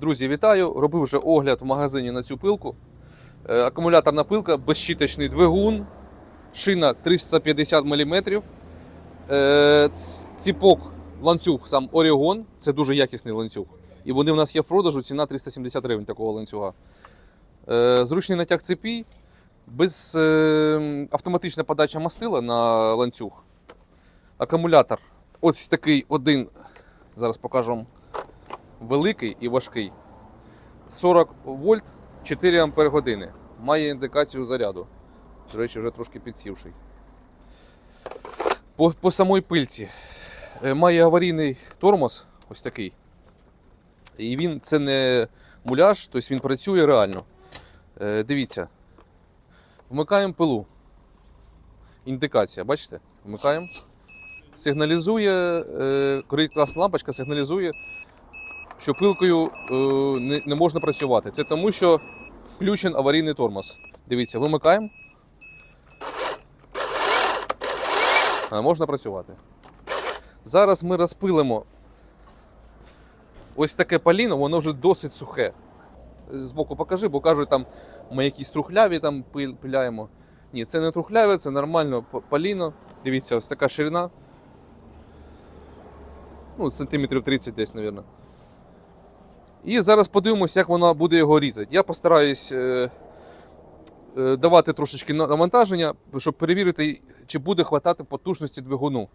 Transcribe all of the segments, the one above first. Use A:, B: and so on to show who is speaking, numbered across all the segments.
A: Друзі, вітаю! Робив вже огляд в магазині на цю пилку. Е, Акумуляторна пилка, безщіточний двигун, шина 350 мм. Е, Ціпок, ланцюг сам Оріон, це дуже якісний ланцюг. І вони в нас є в продажу, ціна 370 гривень такого ланцюга. Е, Зручний натяг цепі, без автоматична подача мастила на ланцюг. Акумулятор. Ось такий один. Зараз покажу вам великий і важкий. 40 вольт 4 ампер години. Має індикацію заряду. До речі, вже трошки підсівший. По, по самій пильці. Е, Має аварійний тормоз, ось такий. І він це не муляж, тобто він працює реально. Е, Дивіться. Вмикаємо пилу. Індикація, бачите? Вмикаємо. Сигналізує, е, коли класна лампочка сигналізує, що пилкою е, не, не можна працювати. Це тому, що включен аварійний тормоз. Дивіться, вимикаємо. А можна працювати. Зараз ми розпилимо ось таке паліно, воно вже досить сухе. Збоку покажи, бо кажуть, там ми якісь трухляві там пиляємо. Ні, це не трухляве, це нормально паліно. Дивіться, ось така ширина. Ну, сантиметрів 30 десь, мабуть. І зараз подивимось, як вона буде його різати. Я постараюсь е, е, давати трошечки навантаження, щоб перевірити, чи буде хватати потужності двигуну.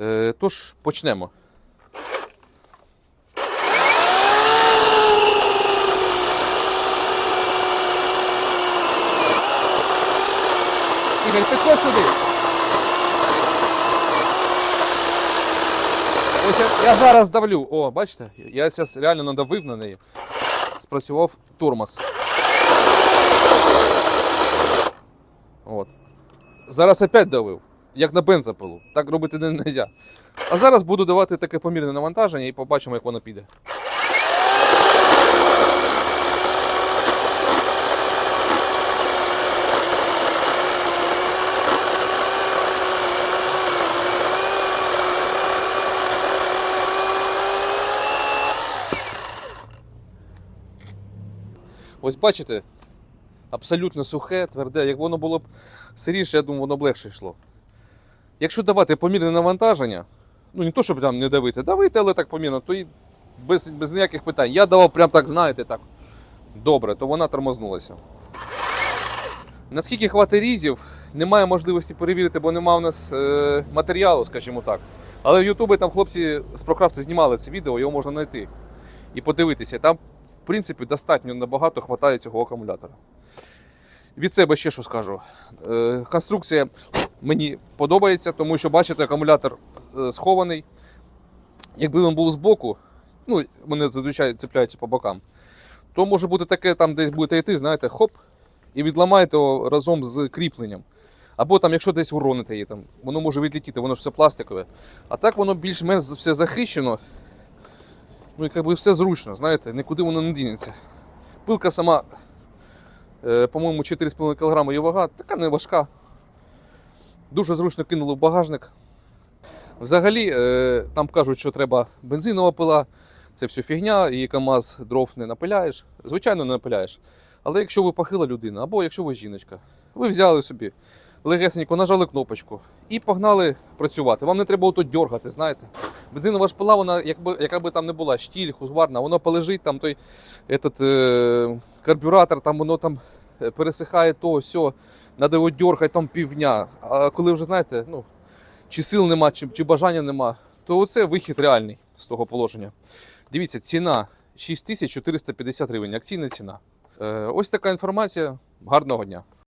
A: Е, тож почнемо. Ігор, підходь сюди. Ось я, я зараз давлю. О, бачите? Я зараз реально надавив на неї. Спрацював тормоз. От. Зараз опять давив, як на бензопилу. Так робити не можна. А зараз буду давати таке помірне навантаження і побачимо, як воно піде. Ось бачите, абсолютно сухе, тверде. Як воно було б сиріше, я думаю, воно б легше йшло. Якщо давати помірне навантаження, ну не то, щоб там не давити, давити, але так помірно, то і без, без ніяких питань. Я давав прям так, знаєте, так. Добре, то вона тормознулася. Наскільки хватить різів, немає можливості перевірити, бо немає у нас е, матеріалу, скажімо так. Але в Ютубі там хлопці з Прокрафту знімали це відео, його можна знайти і подивитися. Там, в принципі, достатньо набагато хватає цього акумулятора. Від себе ще що скажу. Е, конструкція мені подобається, тому що, бачите, акумулятор е, схований. Якби він був збоку, ну, вони зазвичай цепляються по бокам, то може бути таке, там десь будете йти, знаєте, хоп, і відламаєте його разом з кріпленням. Або там, якщо десь уроните її, там, воно може відлетіти, воно все пластикове. А так воно більш-менш все захищено. Ну і якби все зручно, знаєте, нікуди воно не дінеться. Пилка сама, е, по-моєму, 4,5 кг її вага, така не важка. Дуже зручно кинули в багажник. Взагалі, е, там кажуть, що треба бензинова пила, це все фігня, і КАМАЗ дров не напиляєш. Звичайно, не напиляєш. Але якщо ви похила людина, або якщо ви жіночка, ви взяли собі легесенько, нажали кнопочку і погнали працювати. Вам не треба ото дергати, знаєте. Бензинова шпила, вона, якби, яка би там не була, штіль, хузварна, воно полежить, там той этот, е, карбюратор, там воно там е, пересихає то, сьо, треба його дергати там півдня. А коли вже знаєте, ну, чи сил нема, чи, чи бажання нема, то оце вихід реальний з того положення. Дивіться, ціна 6450 гривень, акційна ціна. Е, ось така інформація. Гарного дня.